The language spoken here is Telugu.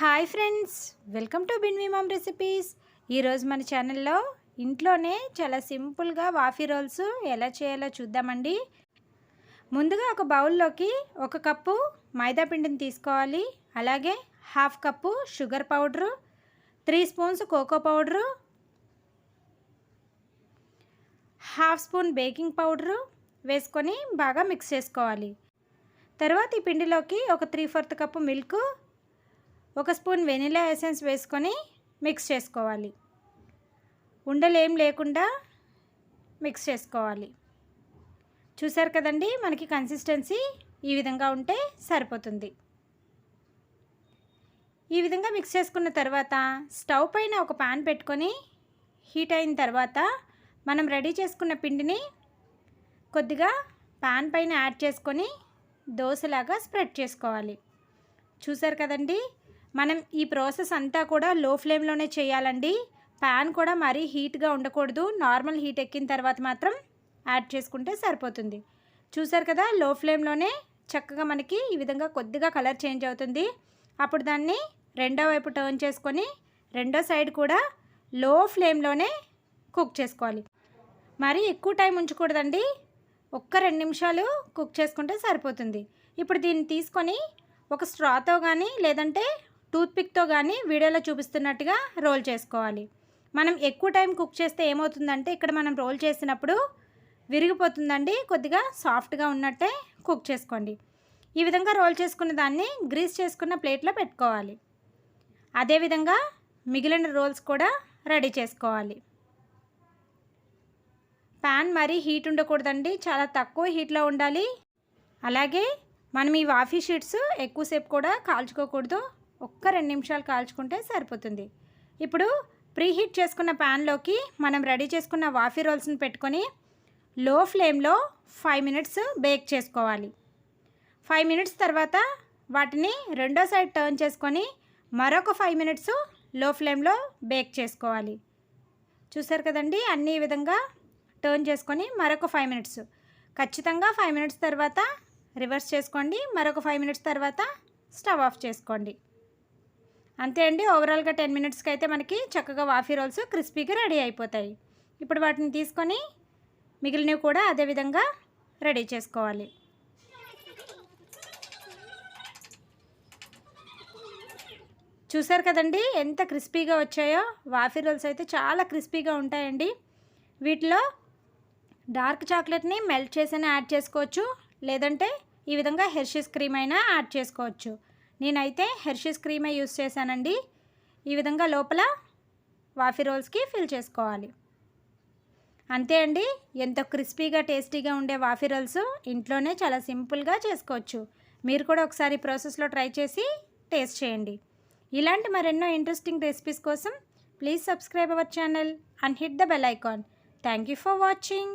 హాయ్ ఫ్రెండ్స్ వెల్కమ్ టు బిన్వి మామ్ రెసిపీస్. ఈరోజు మన ఛానల్లో ఇంట్లోనే చాలా సింపుల్గా వాఫీ రోల్స్ ఎలా చేయాలో చూద్దామండి. ముందుగా ఒక బౌల్లోకి ఒక కప్పు మైదా పిండిని తీసుకోవాలి. అలాగే half cup sugar powder three spoons cocoa powder half spoon baking powder వేసుకొని బాగా మిక్స్ చేసుకోవాలి. తర్వాత ఈ పిండిలోకి ఒక త్రీ ఫోర్త్ కప్పు మిల్క్ ఒక స్పూన్ వెనిలా ఎసెన్స్ వేసుకొని మిక్స్ చేసుకోవాలి. ఉండలేం లేకుండా మిక్స్ చేసుకోవాలి. చూసారు కదండి మనకి కన్సిస్టెన్సీ ఈ విధంగా ఉంటే సరిపోతుంది. ఈ విధంగా మిక్స్ చేసుకున్న తర్వాత స్టవ్ పైన ఒక పాన్ పెట్టుకొని హీట్ అయిన తర్వాత మనం రెడీ చేసుకున్న పిండిని కొద్దిగా పాన్ పైన యాడ్ చేసుకొని దోశలాగా స్ప్రెడ్ చేసుకోవాలి. చూసారు కదండీ మనం ఈ ప్రాసెస్ అంతా కూడా లో ఫ్లేమ్లోనే చేయాలండి. ప్యాన్ కూడా మరీ హీట్గా ఉండకూడదు. నార్మల్ హీట్ ఎక్కిన తర్వాత మాత్రం యాడ్ చేసుకుంటే సరిపోతుంది. చూసారు కదా లో ఫ్లేమ్లోనే చక్కగా మనకి ఈ విధంగా కొద్దిగా కలర్ చేంజ్ అవుతుంది. అప్పుడు దాన్ని రెండో వైపు టర్న్ చేసుకొని రెండో సైడ్ కూడా లో ఫ్లేమ్లోనే కుక్ చేసుకోవాలి. మరీ ఎక్కువ టైం ఉంచకూడదండి. ఒక్క రెండు నిమిషాలు కుక్ చేసుకుంటే సరిపోతుంది. ఇప్పుడు దీన్ని తీసుకొని ఒక స్ట్రాతో కానీ లేదంటే టూత్పిక్తో కానీ వీడియోలో చూపిస్తున్నట్టుగా రోల్ చేసుకోవాలి. మనం ఎక్కువ టైం కుక్ చేస్తే ఏమవుతుందంటే ఇక్కడ మనం రోల్ చేసినప్పుడు విరిగిపోతుందండి కొద్దిగా సాఫ్ట్గా ఉన్నట్టే కుక్ చేసుకోండి. ఈ విధంగా రోల్ చేసుకున్న దాన్ని గ్రీస్ చేసుకున్న ప్లేట్లో పెట్టుకోవాలి. అదేవిధంగా మిగిలిన రోల్స్ కూడా రెడీ చేసుకోవాలి. ప్యాన్ మరీ హీట్ ఉండకూడదండి చాలా తక్కువ హీట్లో ఉండాలి. అలాగే మనం ఈ వాఫీ షీట్స్ ఎక్కువసేపు కూడా కాల్చుకోకూడదు. ఒక్క రెండు నిమిషాలు కాల్చుకుంటే సరిపోతుంది. ఇప్పుడు ప్రీ హీట్ చేసుకున్న ప్యాన్లోకి మనం రెడీ చేసుకున్న వాఫీ రోల్స్ని పెట్టుకొని లో ఫ్లేమ్లో ఫైవ్ మినిట్స్ బేక్ చేసుకోవాలి. ఫైవ్ మినిట్స్ తర్వాత వాటిని రెండో సైడ్ టర్న్ చేసుకొని మరొక ఫైవ్ మినిట్స్లో ఫ్లేమ్లో బేక్ చేసుకోవాలి. చూసారు కదండి? అన్ని విధంగా టర్న్ చేసుకొని మరొక ఫైవ్ మినిట్స్. ఖచ్చితంగా ఫైవ్ మినిట్స్ తర్వాత రివర్స్ చేసుకోండి. మరొక ఫైవ్ మినిట్స్ తర్వాత స్టవ్ ఆఫ్ చేసుకోండి. అంతే అండి. ఓవరాల్గా టెన్ మినిట్స్కి అయితే మనకి చక్కగా వాఫీ రోల్స్ క్రిస్పీగా రెడీ అయిపోతాయి. ఇప్పుడు వాటిని తీసుకొని మిగిలినవి కూడా అదేవిధంగా రెడీ చేసుకోవాలి. చూసారు కదండి ఎంత క్రిస్పీగా వచ్చాయో? వాఫీ రోల్స్ అయితే చాలా క్రిస్పీగా ఉంటాయండి. వీటిలో డార్క్ చాక్లెట్ని మెల్ట్ చేసైనా యాడ్ చేసుకోవచ్చు. లేదంటే ఈ విధంగా హెర్షీస్ క్రీమ్ అయినా యాడ్ చేసుకోవచ్చు. నేనైతే హెర్షీస్ క్రీమే యూస్ చేశానండి. ఈ విధంగా లోపల వాఫీ రోల్స్కి ఫిల్ చేసుకోవాలి. అంతే అండి ఎంతో క్రిస్పీగా టేస్టీగా ఉండే వాఫీ రోల్స్ ఇంట్లోనే చాలా సింపుల్గా చేసుకోవచ్చు. మీరు కూడా ఒకసారి ప్రాసెస్లో ట్రై చేసి టేస్ట్ చేయండి. ఇలాంటి మరెన్నో ఇంట్రెస్టింగ్ రెసిపీస్ కోసం please subscribe our channel and hit the bell icon thank you for watching